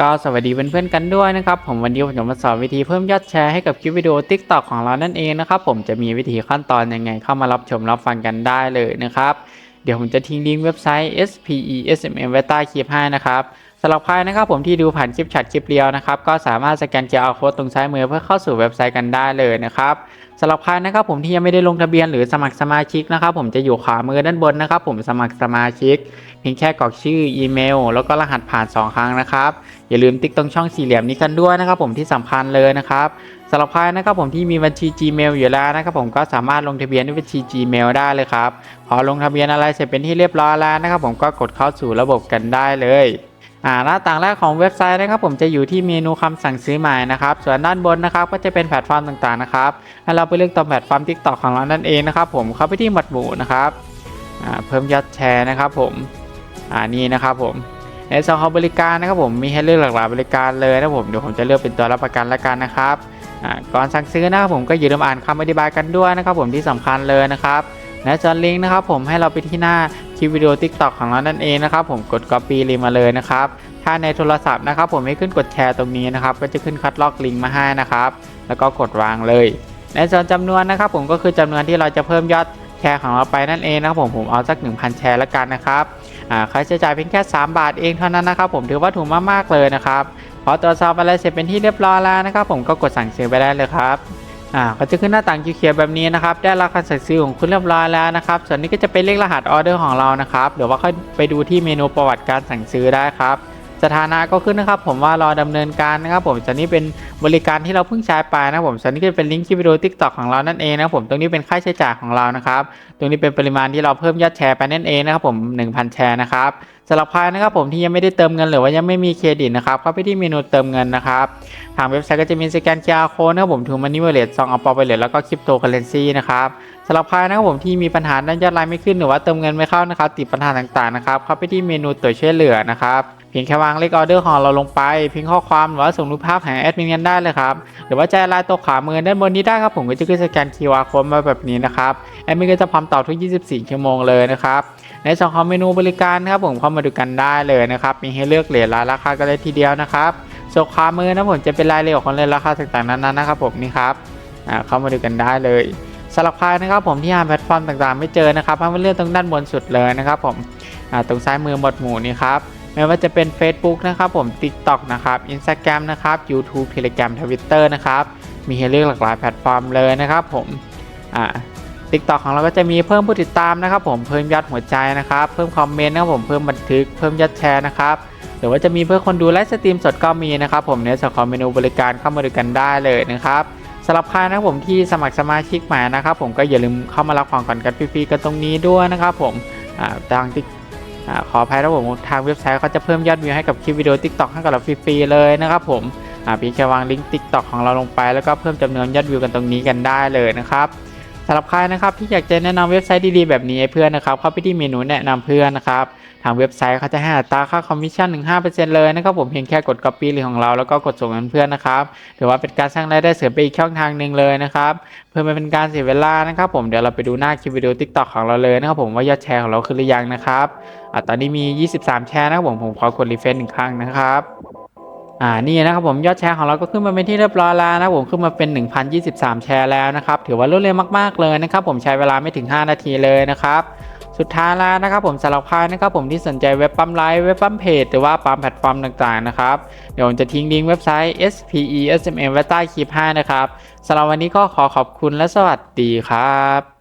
ก็สวัสดีเพื่อนๆกันด้วยนะครับผมวันนี้ผมจะมาสอนวิธีเพิ่มยอดแชร์ให้กับคลิปวิดีโอ TikTok ของเรานั่นเองนะครับผมจะมีวิธีขั้นตอนยังไงเข้ามารับชมรับฟังกันได้เลยนะครับ เดี๋ยวผมจะทิ้งลิงก์เว็บไซต์ SPESMM ไว้ใต้คลิปให้นะครับ สำหรับใครนะครับผมที่ดูผ่านคลิปชัดคลิปเดียวนะครับก็สามารถสแกน QR Code ตรงซ้ายมือเพื่อเข้าสู่เว็บไซต์กันได้เลยนะครับสำหรับใครนะครับผมที่ยังไม่ได้ลงทะเบียนหรือสมัครสมาชิกนะครับผมจะอยู่ขวามือด้านบนนะครับผมสมัครสมาชิกเพียงแค่กรอกชื่ออีเมล แล้วก็รหัสผ่าน 2 ครั้งนะครับอย่าลืมติ๊กตรงช่องสี่เหลี่ยมนี้กันด้วยนะครับผมที่สำคัญเลยนะครับสำหรับใครนะครับผมที่มีบัญชี Gmail อยู่แล้วนะครับผมก็สามารถลงทะเบียนด้วยบัญชี Gmail ได้เลยครับพอลงทะเบียนอะไรเสร็จเป็นที่เรียบร้อยแล้วนะครับผมก็กดเข้าสู่ระบบกันได้เลย อ่าหน้าต่างแรกของเว็บไซต์นะครับผมจะอยู่ที่เมนูคำสั่งซื้อใหม่นะครับ ส่วนด้านบนนะครับก็จะเป็นแพลตฟอร์มต่างๆนะครับให้เราไปเลือกตรงแพลตฟอร์ม TikTok ของเรานั่นเองนะครับผมเข้าไปที่หมวดหมู่นะครับอ่าเพิ่มยอดแชร์นะครับผมอ่านี่นะครับผมในส่วนของบริการนะครับผมมีให้เลือกหลากหลายบริการเลยนะครับผมเดี๋ยวผมจะเลือกเป็นตัวรับประกันล้วกันนะครับอ่าก่อนสั่งซื้อนะครับผมก็อย่าลืมอ่านคำอธิบายกันด้วยนะครับผมที่สำคัญเลยนะครับและจอลิงก์นะครับผมให้เราไปที่หน้า ลิปวิดีโอ TikTok ของเรานั่นเองนะครับผมกด Copy ลิงก์มาเลยนะครับถ้าในโทรศัพท์นะครับผมให้ขึ้นกดแชร์ตรงนี้นะครับก็จะขึ้นคัดลอกลิงก์มาให้นะครับแล้วก็กดวางเลย ในส่วนจำนวนนะครับผมก็คือจำนวนที่เราจะเพิ่มยอดแชร์ของเราไปนั่นเองนะครับผมผมเอาสัก 1,000 แชร์แล้วกันนะครับค่าใช้จ่ายเพียงแค่ 3 บาทเองเท่านั้นนะครับผมถือว่าถูกมากๆเลยนะครับพอตรวจสอบอะไรเสร็จเป็นที่เรียบร้อยแล้วนะครับผมก็กดสั่งซื้อไปได้เลยครับ อ่าก็จะขึ้นหน้าต่างเขียวๆแบบนี้นะครับ ได้ราคาสั่งซื้อของคุณเรียบร้อยแล้วนะครับ ส่วนนี้ก็จะเป็นเลขรหัสออเดอร์ของเรานะครับ เดี๋ยวว่าค่อยไปดูที่เมนูประวัติการสั่งซื้อได้ครับ สถานะก็ขึ้นนะครับ ผมว่ารอดำเนินการนะครับ ผมส่วนนี้เป็นบริการที่เราเพิ่งใช้ไปนะครับผมส่วนนี้ก็เป็นลิงก์คลิปวิดีโอ TikTok ของเรานั่นเองนะครับผมตรงนี้เป็นค่าใช้จ่ายของเรานะครับ ตรงนี้เป็นปริมาณที่เราเพิ่มยอดแชร์ไปนั่นเองนะครับผม 1,000 แชร์นะครับสำหรับใครนะครับผมที่ยังไม่ได้เติมเงินหรือว่ายังไม่มีเครดิตนะครับเข้าไปที่เมนูเติมเงินนะครับทางเว็บไซต์ก็จะมีสแกน QR Code นะครับผมทูมันนี่เวลเลตซองเอาปอไปเลยแล้วก็คริปโตเคอเรนซีนะครับสำหรับใครนะครับผมที่มีปัญหาด้านยอดไลน์ไม่ขึ้นหรือว่าเติมเงินไม่เข้านะครับติดปัญหาต่างๆนะครับเข้าไปที่เมนูตัวช่วยเหลือนะครับ เพียงแค่วางเลขออเดอร์ของเราลงไปเพิมพ์ข้อความหรือว่าส่งรูปภาพหาแอดมินกันได้เลยครับหรือว่าจะไลน์ตัวขวามือด้านบนนี้ได้ครับผมก็จะขึ้นสแกน QR Code มาแบบนี้นะครับแอดมินก็จะพร้อมตอบทุก 24 ชั่วโมงเลยนะครับในส่วนของเมนูบริการครับผมเข้ามาดูกันได้เลยนะครับมีให้เลือกเหรียญราคากันเลยทีเดียวนะครับส่วนขวามือนะผมจะเป็นรายละเอียดของเหรียญราคาต่างๆนั้นๆนะครับผมนี่ครับอ่าเข้ามาดูกันได้เลยสำหรับใครนะครับผมที่หาแพลตฟอร์มต่างๆ ไม่เจอนะครับให้มาเลือกตรงด้านบนสุดเลยนะครับผมอ่าตรงซ้ายมือหมวดหมู่นี่ครับ ไม่ว่าจะเป็น Facebook นะครับผม TikTok นะครับ Instagram นะครับ YouTube Telegram Twitter นะครับ มีให้เลือกหลากหลายแพลตฟอร์มเลยนะครับผมอ่าติ๊กต็อกของเราก็จะมีเพิ่มผู้ติดตามนะครับผมเพิ่มยอดหัวใจนะครับ เพิ่มคอมเมนต์นะครับผมเพิ่มบันทึกเพิ่มยอดแชร์นะครับหรือว่าจะมีเพื่อคนดูไลฟ์สตรีมสดก็มีนะครับผมในส่วนของเมนูบริการเข้ามาดูกันได้เลยนะครับสำหรับใครนะครับผมที่สมัครสมาชิกใหม่นะครับผมก็อย่าลืมเข้ามารับของก่อนกันฟรีๆกันตรงนี้ด้วยนะครับผมอ่าทางติ๊ก ขออภัยนะผมทางเว็บไซต์เขาจะเพิ่มยอดวิวให้กับคลิปวิดีโอ TikTok ให้กับเราฟรีๆเลยนะครับผมเพียงแค่วางลิงก์ TikTok ของเราลงไปแล้วก็เพิ่มจำนวนยอดวิวกันตรงนี้กันได้เลยนะครับำหรับใครนะครับที่อยากจะแนะนำเว็บไซต์ดีๆแบบนี้ให้เพื่อนนะครับเข้าไปที่เมนูแนะนำเพื่อนนะครับทางเว็บไซต์เขาจะให้อัตราค่าคอมมิชชั่นถึง5%เลยนะครับผมเพียงแค่กด Copy ลิงก์ของเราแล้วก็กดส่งเงินเพื่อนนะครับถือว่าเป็นการสร้างรายได้เสริมไปอีกช่องทางหนึ่งเลยนะครับเพื่อไม่เป็นการเสียเวลานะครับผมเดี๋ยวเราไปดูหน้าคลิปวิดีโอ TikTok ของเราเลยนะครับผมว่ายอดแชร์ของเราขึ้นหรือยังนะครับอะตอนนี้มี 23 แชร์นะครับผมผมขอกดรีเฟรชหนึ่งครั้งนะครับ อ่านี่นะครับผมยอดแชร์ของเราก็ขึ้นมาเป็นที่เรียบร้อยแล้วนะผมขึ้นมาเป็น 1,023 แชร์แล้วนะครับถือว่ารวดเร็วมากๆเลยนะครับผมใช้เวลาไม่ถึง 5 นาทีเลยนะครับสุดท้ายแล้วนะครับผมสำหรับใครนะครับผมที่สนใจเว็บปั๊มไลฟ์เว็บปั๊มเพจหรือว่าปั๊มแพลตฟอร์มต่างๆนะครับเดี๋ยวผมจะทิ้งลิงก์เว็บไซต์ SPESMM ไว้ใต้คลิปให้นะครับสำหรับวันนี้ก็ขอขอบคุณและสวัสดีครับ